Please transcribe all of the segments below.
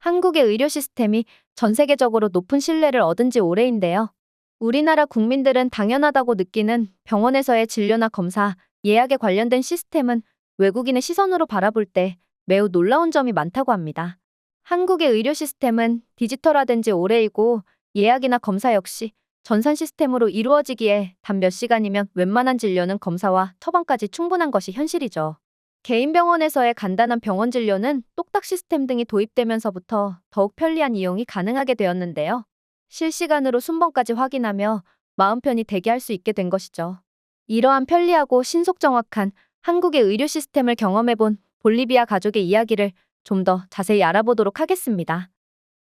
한국의 의료 시스템이 전 세계적으로 높은 신뢰를 얻은 지 오래인데요. 우리나라 국민들은 당연하다고 느끼는 병원에서의 진료나 검사, 예약에 관련된 시스템은 외국인의 시선으로 바라볼 때 매우 놀라운 점이 많다고 합니다. 한국의 의료 시스템은 디지털화된 지 오래이고 예약이나 검사 역시 전산 시스템으로 이루어지기에 단 몇 시간이면 웬만한 진료는 검사와 처방까지 충분한 것이 현실이죠. 개인 병원에서의 간단한 병원 진료는 똑딱 시스템 등이 도입되면서부터 더욱 편리한 이용이 가능하게 되었는데요. 실시간으로 순번까지 확인하며 마음 편히 대기할 수 있게 된 것이죠. 이러한 편리하고 신속 정확한 한국의 의료 시스템을 경험해본 볼리비아 가족의 이야기를 좀 더 자세히 알아보도록 하겠습니다.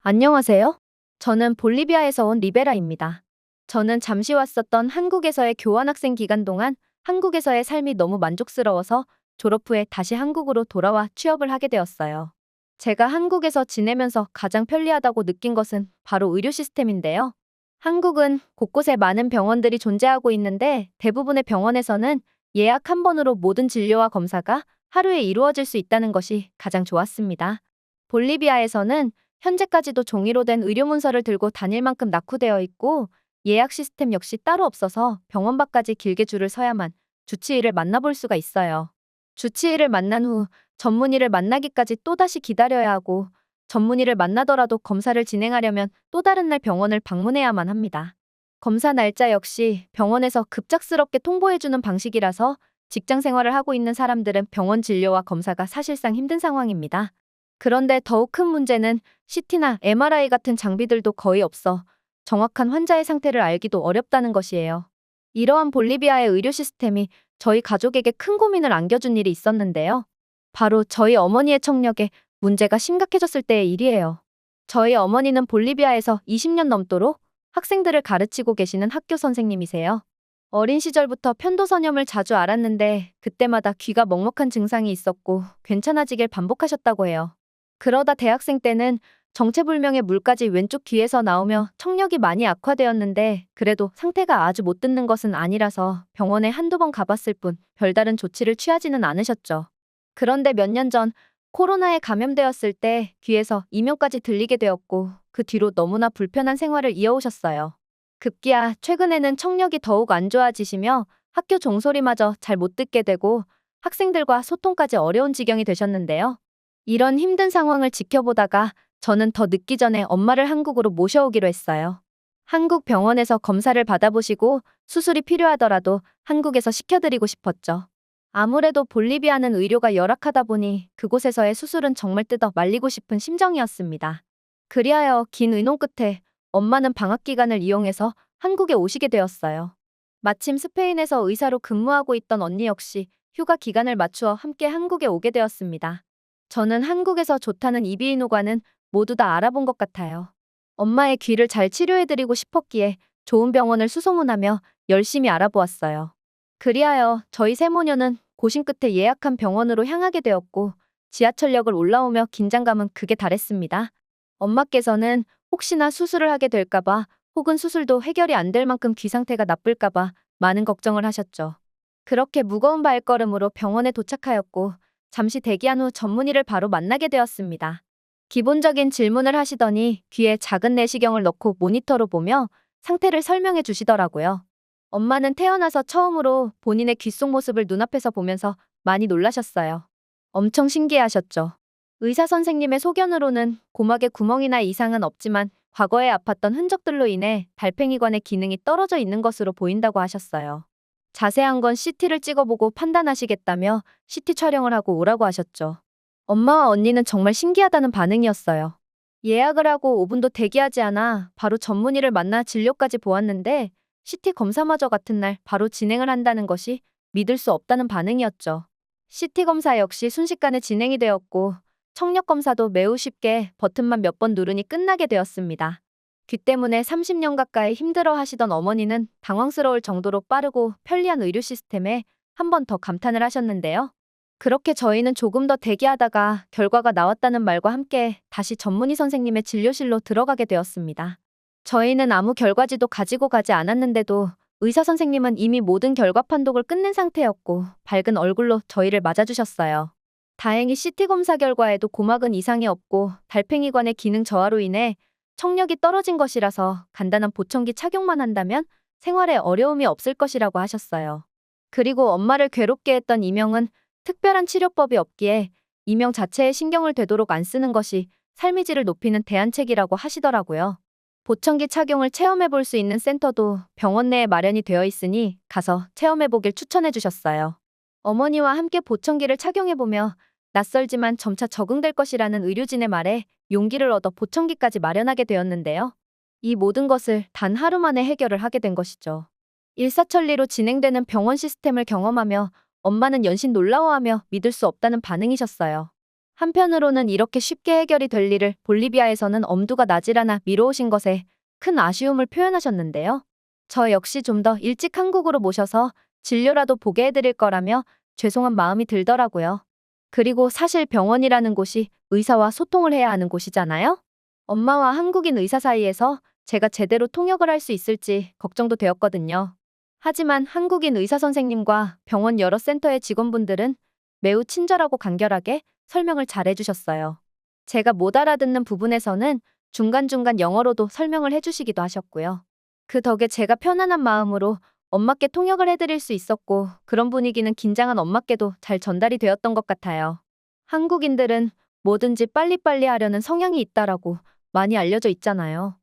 안녕하세요. 저는 볼리비아에서 온 리베라입니다. 저는 잠시 왔었던 한국에서의 교환학생 기간 동안 한국에서의 삶이 너무 만족스러워서 졸업 후에 다시 한국으로 돌아와 취업을 하게 되었어요. 제가 한국에서 지내면서 가장 편리하다고 느낀 것은 바로 의료 시스템인데요. 한국은 곳곳에 많은 병원들이 존재하고 있는데 대부분의 병원에서는 예약 한 번으로 모든 진료와 검사가 하루에 이루어질 수 있다는 것이 가장 좋았습니다. 볼리비아에서는 현재까지도 종이로 된 의료 문서를 들고 다닐 만큼 낙후되어 있고 예약 시스템 역시 따로 없어서 병원 밖까지 길게 줄을 서야만 주치의를 만나볼 수가 있어요. 주치의를 만난 후 전문의를 만나기까지 또다시 기다려야 하고 전문의를 만나더라도 검사를 진행하려면 또 다른 날 병원을 방문해야만 합니다. 검사 날짜 역시 병원에서 급작스럽게 통보해주는 방식이라서 직장 생활을 하고 있는 사람들은 병원 진료와 검사가 사실상 힘든 상황입니다. 그런데 더욱 큰 문제는 CT나 MRI 같은 장비들도 거의 없어 정확한 환자의 상태를 알기도 어렵다는 것이에요. 이러한 볼리비아의 의료 시스템이 저희 가족에게 큰 고민을 안겨준 일이 있었는데요. 바로 저희 어머니의 청력에 문제가 심각해졌을 때의 일이에요. 저희 어머니는 볼리비아에서 20년 넘도록 학생들을 가르치고 계시는 학교 선생님이세요. 어린 시절부터 편도선염을 자주 앓았는데 그때마다 귀가 먹먹한 증상이 있었고 괜찮아지길 반복하셨다고 해요. 그러다 대학생 때는 정체불명의 물까지 왼쪽 귀에서 나오며 청력이 많이 악화되었는데 그래도 상태가 아주 못 듣는 것은 아니라서 병원에 한두 번 가봤을 뿐 별다른 조치를 취하지는 않으셨죠. 그런데 몇 년 전 코로나에 감염되었을 때 귀에서 이명까지 들리게 되었고 그 뒤로 너무나 불편한 생활을 이어오셨어요. 급기야 최근에는 청력이 더욱 안 좋아지시며 학교 종소리마저 잘 못 듣게 되고 학생들과 소통까지 어려운 지경이 되셨는데요. 이런 힘든 상황을 지켜보다가 저는 더 늦기 전에 엄마를 한국으로 모셔오기로 했어요. 한국 병원에서 검사를 받아보시고 수술이 필요하더라도 한국에서 시켜드리고 싶었죠. 아무래도 볼리비아는 의료가 열악하다 보니 그곳에서의 수술은 정말 뜯어 말리고 싶은 심정이었습니다. 그리하여 긴 의논 끝에 엄마는 방학 기간을 이용해서 한국에 오시게 되었어요. 마침 스페인에서 의사로 근무하고 있던 언니 역시 휴가 기간을 맞추어 함께 한국에 오게 되었습니다. 저는 한국에서 좋다는 이비인후과는 모두 다 알아본 것 같아요. 엄마의 귀를 잘 치료해드리고 싶었기에 좋은 병원을 수소문하며 열심히 알아보았어요. 그리하여 저희 세모녀는 고심 끝에 예약한 병원으로 향하게 되었고 지하철역을 올라오며 긴장감은 극에 달했습니다. 엄마께서는 혹시나 수술을 하게 될까봐 혹은 수술도 해결이 안 될 만큼 귀 상태가 나쁠까봐 많은 걱정을 하셨죠. 그렇게 무거운 발걸음으로 병원에 도착하였고 잠시 대기한 후 전문의를 바로 만나게 되었습니다. 기본적인 질문을 하시더니 귀에 작은 내시경을 넣고 모니터로 보며 상태를 설명해 주시더라고요. 엄마는 태어나서 처음으로 본인의 귀 속 모습을 눈앞에서 보면서 많이 놀라셨어요. 엄청 신기해하셨죠. 의사 선생님의 소견으로는 고막에 구멍이나 이상은 없지만 과거에 아팠던 흔적들로 인해 달팽이관의 기능이 떨어져 있는 것으로 보인다고 하셨어요. 자세한 건 CT를 찍어보고 판단하시겠다며 CT 촬영을 하고 오라고 하셨죠. 엄마와 언니는 정말 신기하다는 반응이었어요. 예약을 하고 5분도 대기하지 않아 바로 전문의를 만나 진료까지 보았는데 CT 검사마저 같은 날 바로 진행을 한다는 것이 믿을 수 없다는 반응이었죠. CT 검사 역시 순식간에 진행이 되었고 청력 검사도 매우 쉽게 버튼만 몇 번 누르니 끝나게 되었습니다. 귀 때문에 30년 가까이 힘들어 하시던 어머니는 당황스러울 정도로 빠르고 편리한 의료 시스템에 한 번 더 감탄을 하셨는데요. 그렇게 저희는 조금 더 대기하다가 결과가 나왔다는 말과 함께 다시 전문의 선생님의 진료실로 들어가게 되었습니다. 저희는 아무 결과지도 가지고 가지 않았는데도 의사 선생님은 이미 모든 결과 판독을 끝낸 상태였고 밝은 얼굴로 저희를 맞아주셨어요. 다행히 CT 검사 결과에도 고막은 이상이 없고 달팽이관의 기능 저하로 인해 청력이 떨어진 것이라서 간단한 보청기 착용만 한다면 생활에 어려움이 없을 것이라고 하셨어요. 그리고 엄마를 괴롭게 했던 이명은 특별한 치료법이 없기에 이명 자체에 신경을 되도록 안 쓰는 것이 삶의 질을 높이는 대안책이라고 하시더라고요. 보청기 착용을 체험해 볼 수 있는 센터도 병원 내에 마련이 되어 있으니 가서 체험해 보길 추천해 주셨어요. 어머니와 함께 보청기를 착용해 보며 낯설지만 점차 적응될 것이라는 의료진의 말에 용기를 얻어 보청기까지 마련하게 되었는데요. 이 모든 것을 단 하루 만에 해결을 하게 된 것이죠. 일사천리로 진행되는 병원 시스템을 경험하며 엄마는 연신 놀라워하며 믿을 수 없다는 반응이셨어요. 한편으로는 이렇게 쉽게 해결이 될 일을 볼리비아에서는 엄두가 나질 않아 미뤄오신 것에 큰 아쉬움을 표현하셨는데요. 저 역시 좀 더 일찍 한국으로 모셔서 진료라도 보게 해드릴 거라며 죄송한 마음이 들더라고요. 그리고 사실 병원이라는 곳이 의사와 소통을 해야 하는 곳이잖아요? 엄마와 한국인 의사 사이에서 제가 제대로 통역을 할 수 있을지 걱정도 되었거든요. 하지만 한국인 의사 선생님과 병원 여러 센터의 직원분들은 매우 친절하고 간결하게 설명을 잘 해주셨어요. 제가 못 알아듣는 부분에서는 중간중간 영어로도 설명을 해주시기도 하셨고요. 그 덕에 제가 편안한 마음으로 엄마께 통역을 해드릴 수 있었고 그런 분위기는 긴장한 엄마께도 잘 전달이 되었던 것 같아요. 한국인들은 뭐든지 빨리빨리 하려는 성향이 있다라고 많이 알려져 있잖아요.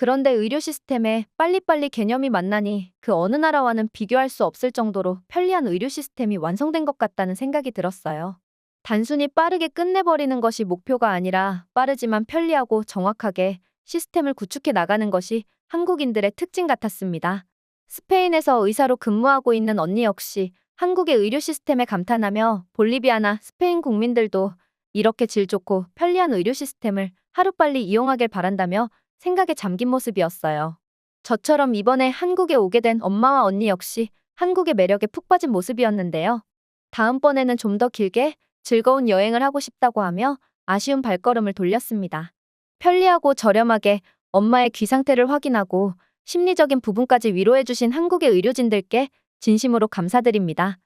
그런데 의료 시스템에 빨리빨리 개념이 만나니 그 어느 나라와는 비교할 수 없을 정도로 편리한 의료 시스템이 완성된 것 같다는 생각이 들었어요. 단순히 빠르게 끝내버리는 것이 목표가 아니라 빠르지만 편리하고 정확하게 시스템을 구축해 나가는 것이 한국인들의 특징 같았습니다. 스페인에서 의사로 근무하고 있는 언니 역시 한국의 의료 시스템에 감탄하며 볼리비아나 스페인 국민들도 이렇게 질 좋고 편리한 의료 시스템을 하루빨리 이용하길 바란다며 생각에 잠긴 모습이었어요. 저처럼 이번에 한국에 오게 된 엄마와 언니 역시 한국의 매력에 푹 빠진 모습이었는데요. 다음번에는 좀 더 길게 즐거운 여행을 하고 싶다고 하며 아쉬운 발걸음을 돌렸습니다. 편리하고 저렴하게 엄마의 귀 상태를 확인하고 심리적인 부분까지 위로해주신 한국의 의료진들께 진심으로 감사드립니다.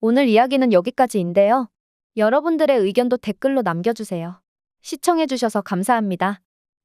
오늘 이야기는 여기까지인데요. 여러분들의 의견도 댓글로 남겨주세요. 시청해주셔서 감사합니다.